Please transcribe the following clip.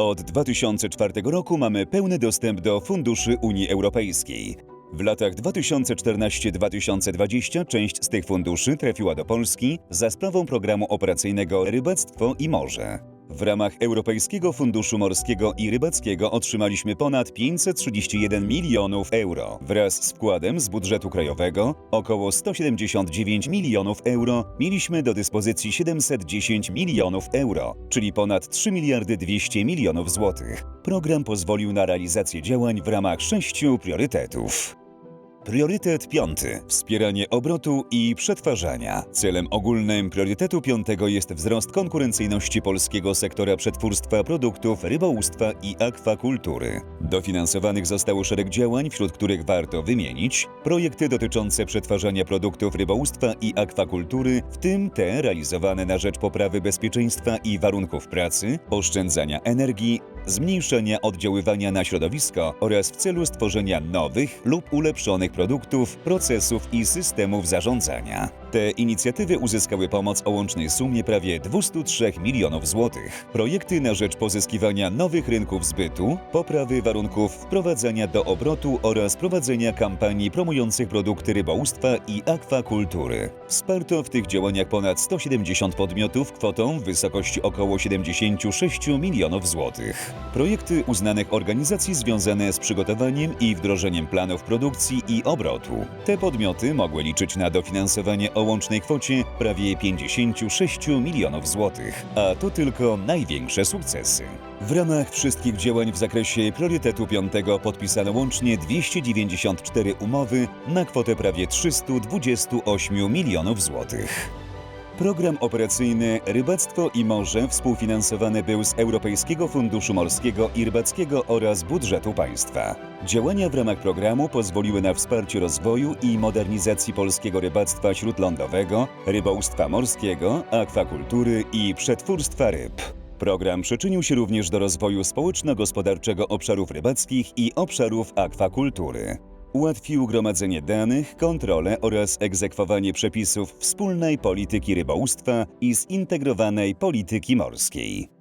Od 2004 roku mamy pełny dostęp do funduszy Unii Europejskiej. W latach 2014-2020 część z tych funduszy trafiła do Polski za sprawą programu operacyjnego Rybactwo i Morze. W ramach Europejskiego Funduszu Morskiego i Rybackiego otrzymaliśmy ponad 531 milionów euro. Wraz z wkładem z budżetu krajowego, około 179 milionów euro, mieliśmy do dyspozycji 710 milionów euro, czyli ponad 3 miliardy 200 milionów złotych. Program pozwolił na realizację działań w ramach sześciu priorytetów. Priorytet piąty. Wspieranie obrotu i przetwarzania. Celem ogólnym priorytetu piątego jest wzrost konkurencyjności polskiego sektora przetwórstwa produktów rybołówstwa i akwakultury. Dofinansowanych zostało szereg działań, wśród których warto wymienić projekty dotyczące przetwarzania produktów rybołówstwa i akwakultury, w tym te realizowane na rzecz poprawy bezpieczeństwa i warunków pracy, oszczędzania energii, zmniejszenia oddziaływania na środowisko oraz w celu stworzenia nowych lub ulepszonych produktów, procesów i systemów zarządzania. Te inicjatywy uzyskały pomoc o łącznej sumie prawie 203 milionów złotych. Projekty na rzecz pozyskiwania nowych rynków zbytu, poprawy warunków wprowadzania do obrotu oraz prowadzenia kampanii promujących produkty rybołówstwa i akwakultury. Wsparto w tych działaniach ponad 170 podmiotów kwotą w wysokości około 76 milionów złotych. Projekty uznanych organizacji związane z przygotowaniem i wdrożeniem planów produkcji i obrotu. Te podmioty mogły liczyć na dofinansowanie o łącznej kwocie prawie 56 milionów złotych, a to tylko największe sukcesy. W ramach wszystkich działań w zakresie priorytetu piątego podpisano łącznie 294 umowy na kwotę prawie 328 milionów złotych. Program operacyjny Rybactwo i Morze współfinansowany był z Europejskiego Funduszu Morskiego i Rybackiego oraz budżetu państwa. Działania w ramach programu pozwoliły na wsparcie rozwoju i modernizacji polskiego rybactwa śródlądowego, rybołówstwa morskiego, akwakultury i przetwórstwa ryb. Program przyczynił się również do rozwoju społeczno-gospodarczego obszarów rybackich i obszarów akwakultury. Ułatwił gromadzenie danych, kontrolę oraz egzekwowanie przepisów wspólnej polityki rybołówstwa i zintegrowanej polityki morskiej.